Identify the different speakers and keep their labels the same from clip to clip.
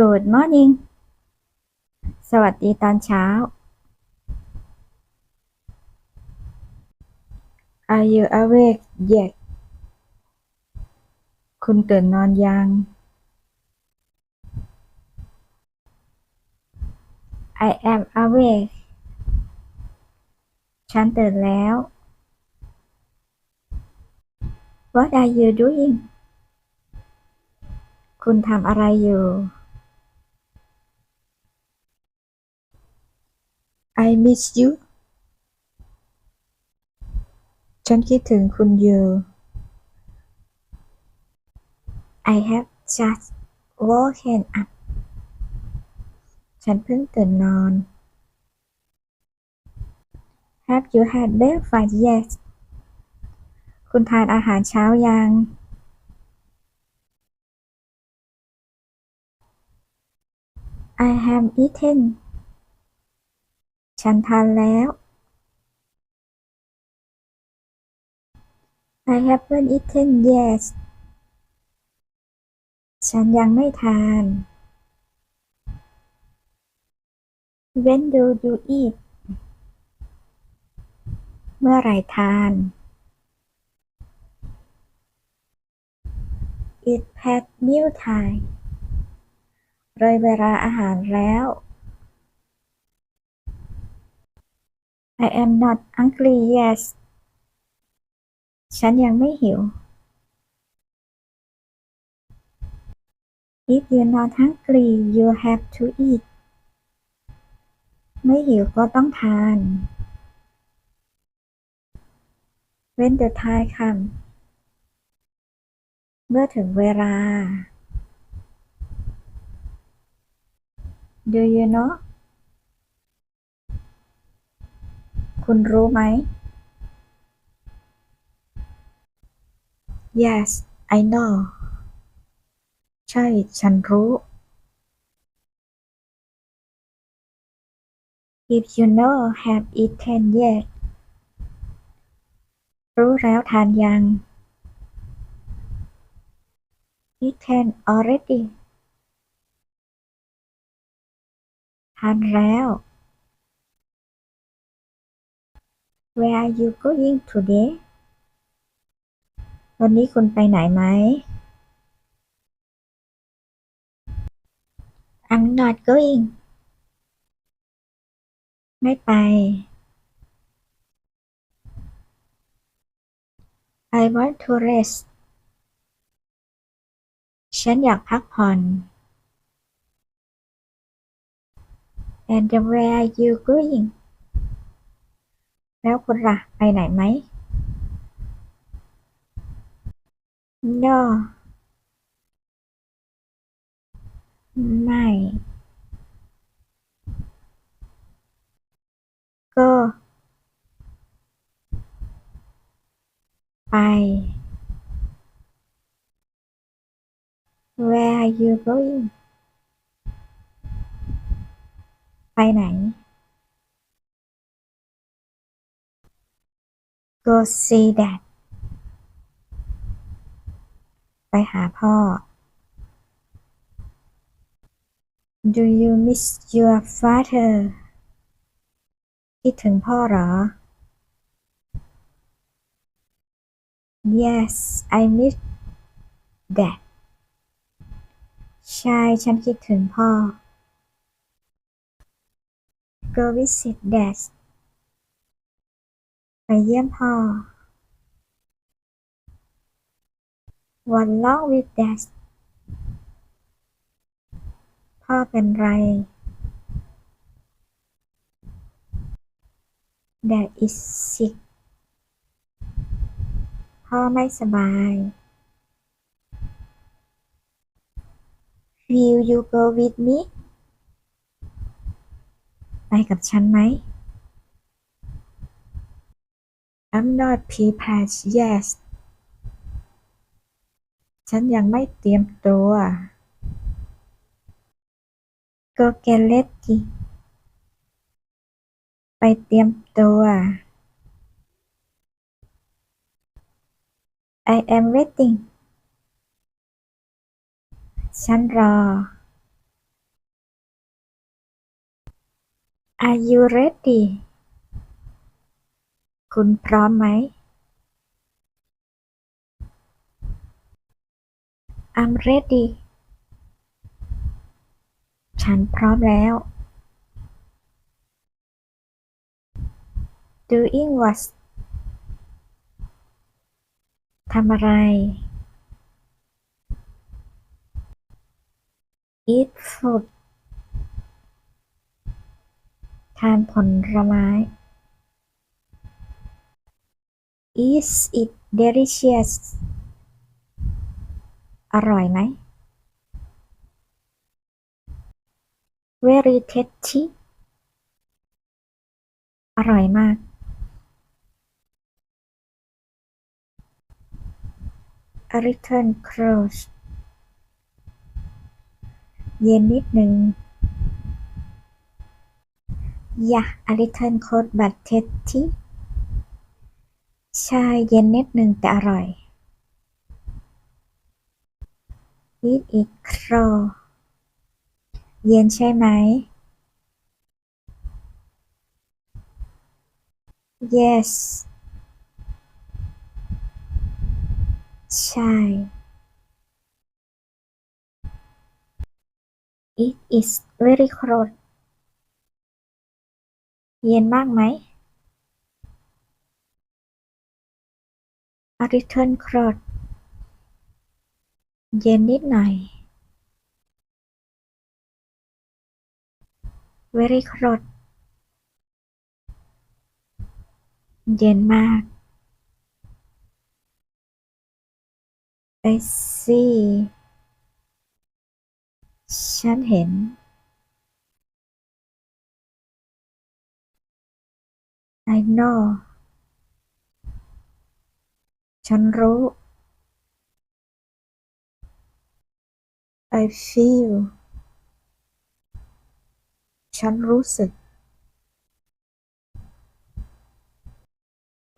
Speaker 1: Good morning สวัสดีตอนเช้า Are you awake yet คุณตื่นนอนยัง I am awake ฉันตื่นแล้ว What are you doing คุณทำอะไรอยู่ miss you ฉันคิดถึงคุณอยู่ I have just woken up ฉันเพิ่งตื่นนอน Have you had breakfast yet คุณทานอาหารเช้ายัง I have eaten ฉันทานแล้ว I haven't eaten yet ฉันยังไม่ทาน When do you eat เมื่อไรทาน It's past meal time เลยเวลาอาหารแล้ว I am not hungry yet ฉันยังไม่หิว If you're not hungry you have to eat ไม่หิวก็ต้องทาน When the time comes เมื่อถึงเวลา Do you know คุณรู้ไหม Yes I know ใช่ ฉันรู้ If you know have eaten yet รู้แล้วทานยัง Eaten already ทานแล้ว Where are you going today วันนี้คุณไปไหนไหม I'm not going ไม่ไป I want to rest ฉันอยากพักผ่อน And where are you going แล้วคุณล่ะ ไปไหนไหม No ไม่ Go ไป Where are you going ไปไหน Go see dad ไปหาพ่อ Do you miss your father คิดถึงพ่อหรอ Yes I miss dad ใช่ ฉันคิดถึงพ่อ Go visit dad ไปเยี่ยมพ่อ What wrong with dad พ่อเป็นไร Dad is sick พ่อไม่สบาย Will you go with me ไปกับฉันไหม I'm not prepared yet ฉันยังไม่เตรียมตัว Go get ready ไปเตรียมตัว I am waiting ฉันรอ Are you ready คุณพร้อมไหม I'm ready ฉันพร้อมแล้ว Doing what ทำอะไร Eat food ทานผลไม้ Is it delicious อร่อยไหม Very tasty อร่อยมาก A little close เย็นนิดหนึ่ง Yeah a little cold but tasty ใช่เย็นนิดหนึ่งแต่อร่อย Eat it raw เย็นใช่ไหม Yes ใช่ It is very cold เย็นมากไหม อริเทิร์นครอดเย็นนิดหน่อย เวรี่ครอดเย็นมาก I see ฉันเห็น I know ฉันรู้ I feel ฉันรู้สึก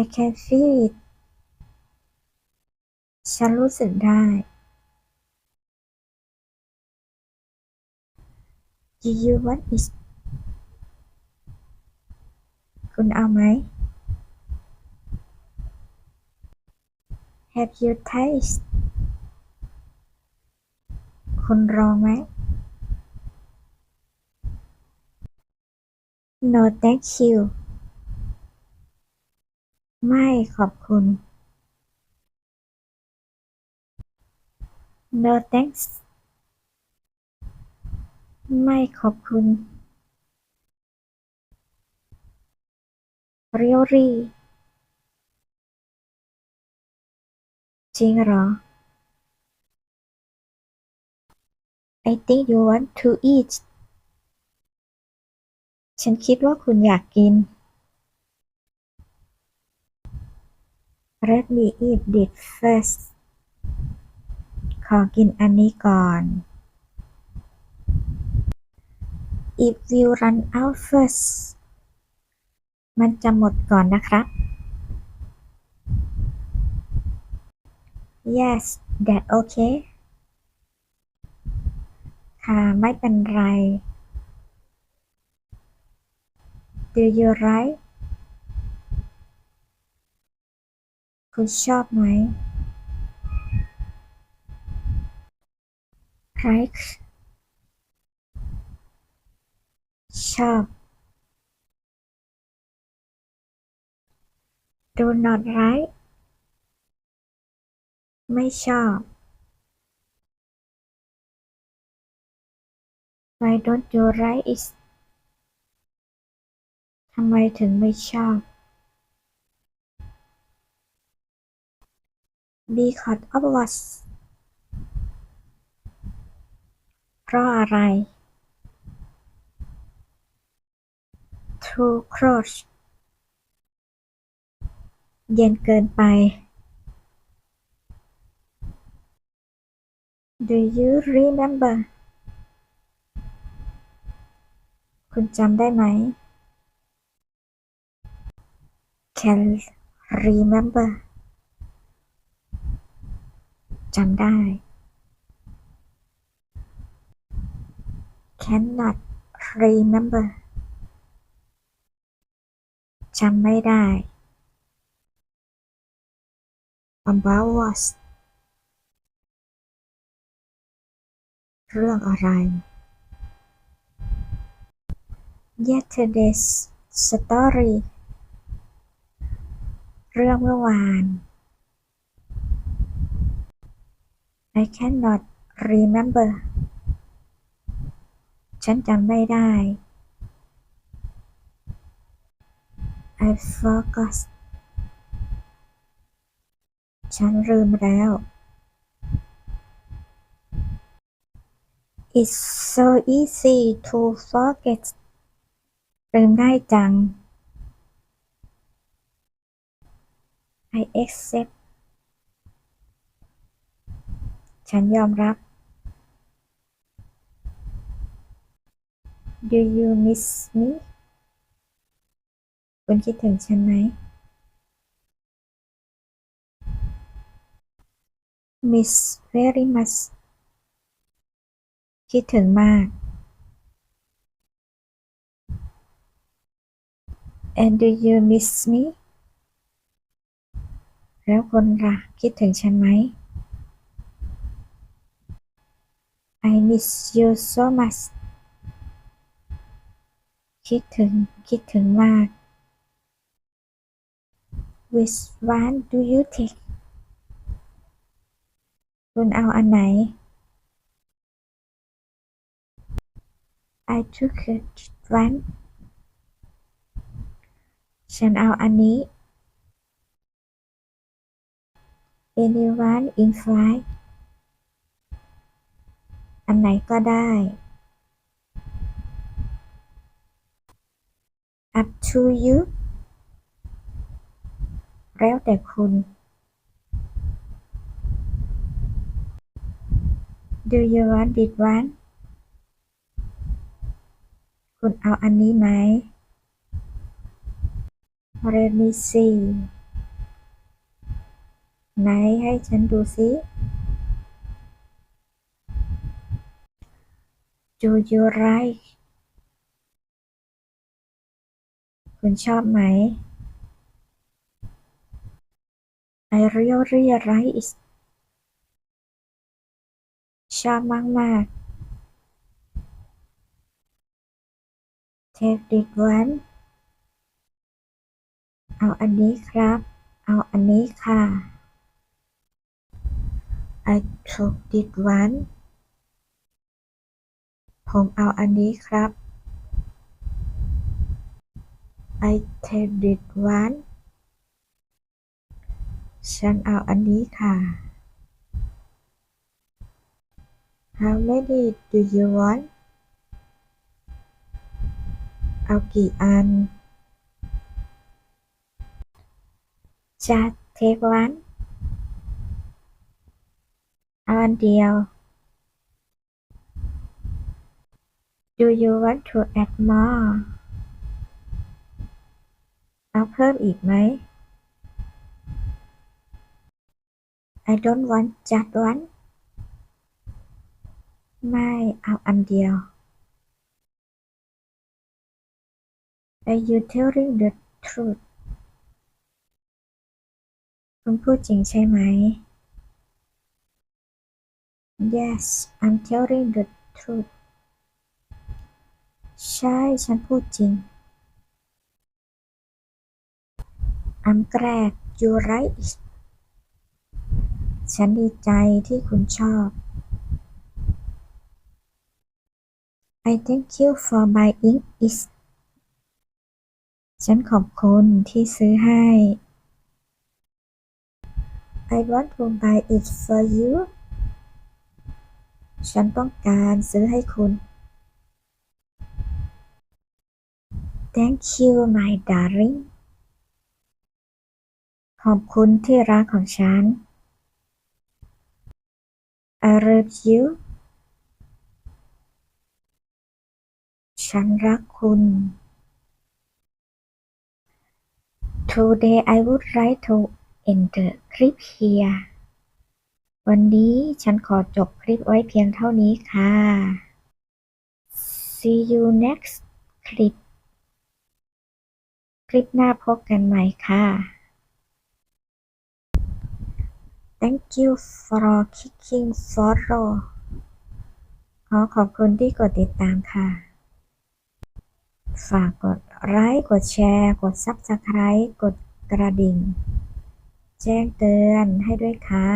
Speaker 1: I can feel it ฉันรู้สึกได้ Do you want it คุณเอาไหม Have you taste คุณลอไหม No thank you ไม่ขอบคุณ No thanks ไม่ขอบคุณ Really จริงเหรอ I think you want to eat ฉันคิดว่าคุณอยากกิน Let me eat this first ขอกินอันนี้ก่อน If you run out first มันจะหมดก่อนนะครับ Yes that okay ค่ะ ไม่เป็นไร Do you like คุณชอบไหม like ชอบ Do not like ไม่ชอบ Why don't you like it ทำไมถึงไม่ชอบ Because of what เพราะอะไร Too close เย็นเกินไป Do you remember คุณจำได้ไหม Can remember จำได้ Cannot remember จำไม่ได้ about what เรื่องอะไร yesterday's story เรื่องเมื่อวาน I cannot remember ฉันจำไม่ได้ I forgot ฉันลืมแล้ว It's so easy to forget ลืมง่ายจัง I accept ฉันยอมรับ Do you miss me คุณคิดถึงฉันไหม Miss very much คิดถึงมาก And do you miss me แล้วคุณล่ะ คิดถึงฉันไหม I miss you so much คิดถึง คิดถึงมาก Which one do you take คุณเอาอันไหน took it one ฉันเอาอันนี้ Anyone in flight อันไหนก็ได้ Up to you แล้วแต่คุณ Do you want it one คุณเอาอันนี้ไหม Let me see ไหนให้ฉันดูสิ Do you like คุณชอบไหม I really like it ชอบมากมากๆ Take it one เอาอันนี้ครับ เอาอันนี้ค่ะ I took it one ผมเอาอันนี้ครับ I take it one ฉันเอาอันนี้ค่ะ How many do you want เอากี่อัน Just take one เอาอันเดียว Do you want to add more เอาเพิ่มอีกไหม I don't want just one ไม่เอาอันเดียว Are you telling the truth คุณพูดจริงใช่ไหม Yes I'm telling the truth ใช่ฉันพูดจริง I'm glad you like it ฉันดีใจที่คุณชอบ I thank you for buying it ฉันขอบคุณที่ซื้อให้ I want to buy it for you ฉันต้องการซื้อให้คุณ Thank you my darling ขอบคุณที่รักของฉัน I love you ฉันรักคุณ Today I would like to end the clip here วันนี้ฉันขอจบคลิปไว้เพียงเท่านี้ค่ะ See you next clip คลิปหน้าพบกันใหม่ค่ะ Thank you for clicking follow ขอขอบคุณที่กดติดตามค่ะ ฝากกดไลค์กดแชร์ กด Subscribe กดกระดิ่ง แจ้งเตือนให้ด้วยค่ะ